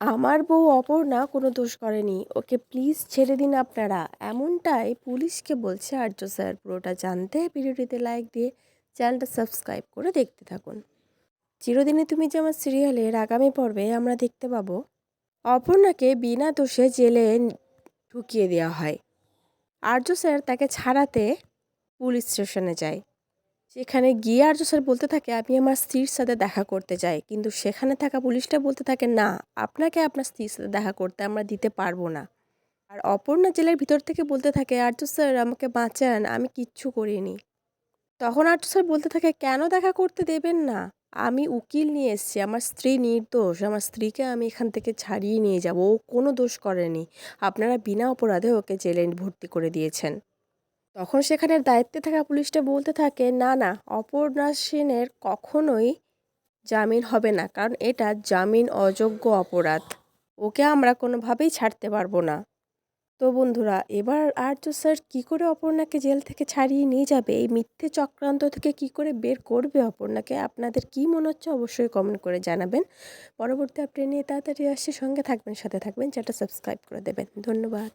আমার বউ অপর্ণা কোনো দোষ করেনি। ওকে প্লিজ ছেড়ে দিন আপনারা। এমনটাই পুলিশকে বলছে আর্য স্যার। পুরোটা জানতে ভিডিওটিতে লাইক দিয়ে চ্যানেলটা সাবস্ক্রাইব করে দেখতে থাকুন। চিরদিনে তুমি যে আমার সিরিয়ালের আগামী পর্বে আমরা দেখতে পাবো, অপর্ণাকে বিনা দোষে জেলে ঢুকিয়ে দেওয়া হয়। আর্য স্যার তাকে ছাড়াতে পুলিশ স্টেশনে যায়। সেখানে গিয়ে আর্য স্যার বলতে থাকে, আমি আমার স্ত্রীর সাথে দেখা করতে চাই কিন্তু সেখানে থাকা পুলিশটা বলতে থাকে, না, আপনাকে আপনার স্ত্রীর সাথে দেখা করতে আমরা দিতে পারব না। আর অপর্ণা জেলের ভিতর থেকে বলতে থাকে, আর্য স্যার, আমাকে বাঁচান, আমি কিচ্ছু করিনি। তখন আর্য স্যার বলতে থাকে, কেন দেখা করতে দেবেন না? আমি উকিল নিয়ে এসেছি, আমার স্ত্রী নির্দোষ, আমার স্ত্রীকে আমি এখান থেকে ছাড়িয়ে নিয়ে যাব, ও কোনো দোষ করেনি। আপনারা বিনা অপরাধে ওকে জেলে ভর্তি করে দিয়েছেন। তখন সেখানে দায়িত্বে থাকা পুলিশটা বলতে থাকে, না না, অপর্ণা সেনের কখনোই জামিন হবে না, কারণ এটা জামিন অযোগ্য অপরাধ। ওকে আমরা কোনোভাবেই ছাড়তে পারব না। তো বন্ধুরা, এবার আর্য স্যার কী করে অপর্ণাকে জেল থেকে ছাড়িয়ে নিয়ে যাবে? এই মিথ্যে চক্রান্ত থেকে কি করে বের করবে অপর্ণাকে? আপনাদের কি মনে হচ্ছে অবশ্যই কমেন্ট করে জানাবেন। পরবর্তী আপডেট নিয়ে তাড়াতাড়ি আসছে। সঙ্গে থাকবেন, সাথে থাকবেন যেটা সাবস্ক্রাইব করে দেবেন। ধন্যবাদ।